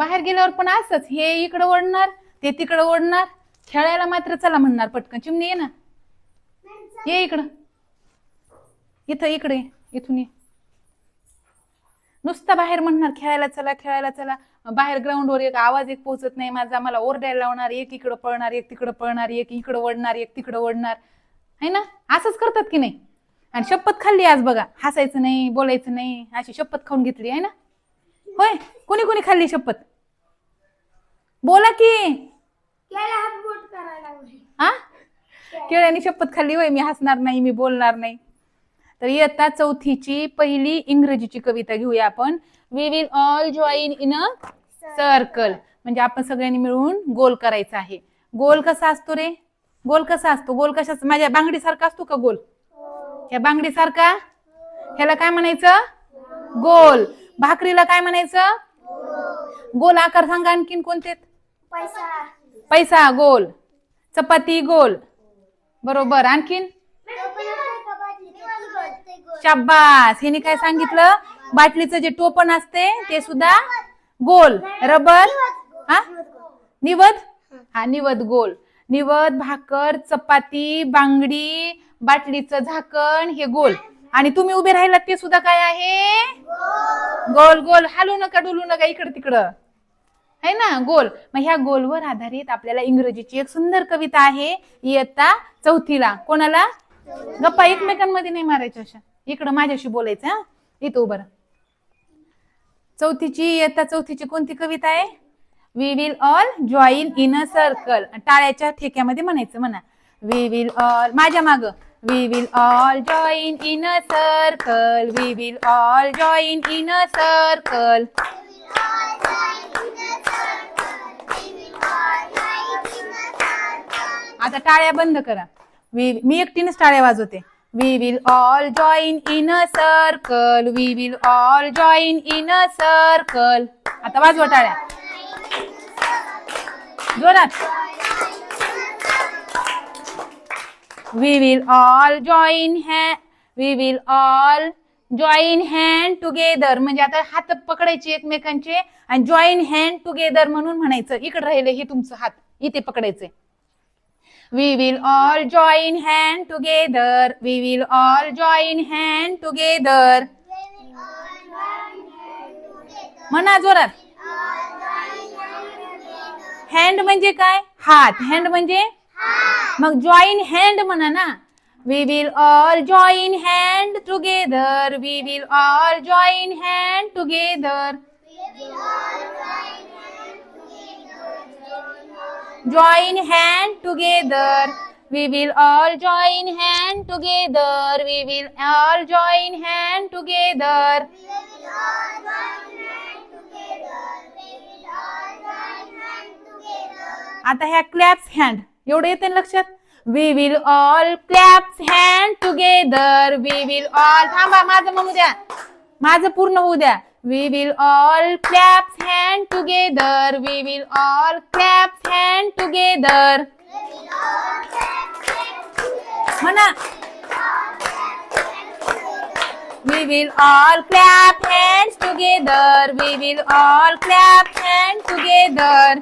बाहेर गेल्यावर पण असंच हे इकडं ओढणार ते तिकडं ओढणार खेळायला मात्र चला म्हणणार पटकन. चिमणी ये ना. ये इकडं. इथं इकडे इथून ये. नुसता बाहेर म्हणणार खेळायला चला खेळायला चला. बाहेर ग्राउंडवर एक आवाज एक पोहोचत नाही माझा. मला ओरडायला लावणार एक इकडं पळणार एक तिकडं पळणार एक इकडं ओढणार एक तिकडं ओढणार. आहे ना? असंच करतात की नाही? आणि शपथ खाल्ली आज बघा. हसायचं नाही बोलायचं नाही अशी शपथ खाऊन घेतली आहे ना? होय? कोणी कोणी खाल्ली शपथ? बोला की. हा केळ्याने शपथ खाल्ली होय मी हसणार नाही मी बोलणार नाही. तर इयत्ता चौथीची पहिली इंग्रजीची कविता घेऊया आपण. We will all join in a circle म्हणजे आपण सगळ्यांनी मिळून गोल करायचा आहे. गोल कसा असतो रे? गोल कसा असतो? गोल कशाचा? माझ्या बांगडीसारखा असतो का गोल? या बांगडीसारखा? ह्याला काय म्हणायचं? गोल. भाकरीला काय म्हणायचं? गोल. आकार सांगा आणखीन कोणते पैसा. पैसा गोल. चपाती गोल. बरोबर. आणखीन? शाबास हिने काय सांगितलं? बाटलीचं जे टोपण असते ते सुद्धा गोल. रबर. हा? निवद? हा निवद गोल. निवद भाकर चपाती बांगडी बाटलीचं झाकण हे गोल. आणि तुम्ही उभे राहिलात ते सुद्धा काय आहे? गोल. गोल. हालू नका डुलू नका इकडं तिकडं. है ना? गोल. मग ह्या गोलवर आधारित आपल्याला इंग्रजीची एक सुंदर कविता आहे. इयत्ता चौथीला. कोणाला? गप्पा एकमेकांमध्ये नाही मारायच्या अशा. इकडं माझ्याशी बोलायचं हा? इथं उभं चौथीची इयत्ता चौथीची कोणती कविता आहे? We will all join in a circle टाळ्याच्या ठेक्यामध्ये म्हणायचं म्हणा. वी विल ऑल माझ्या माग. We will all join in a circle we will all join in a circle आता टाळ्या बंद करा. वी मी एकटीनच टाळ्या वाजवते. We will all join in a circle we will all join in a circle आता वाजवा टाळ्या. जोरात. वी विल ऑल जॉईन हॅ we will all join hand together म्हणजे आता हात पकडायचे एकमेकांचे आणि जॉईन हँड टुगेदर म्हणून म्हणायचं. इकडे राहिले हे तुमचं हात. इथे पकडायचे We will all join hand together. We will all join hand together. म्हणा जोरात. हँड म्हणजे काय? हात. हँड म्हणजे? मग जॉईन हँड म्हणा ना. We will all join hand together we will all join hand together join hand together we will all join hand together we will all join hand together आता ह्या claps hand एवढं येते लक्षात we will all claps hand together we will all थांबा माझं म्हणू द्या माझं पूर्ण होऊ द्या We will all claps hand together we will all claps hand together म्हणा We will all clap hands together. We will all clap hands together.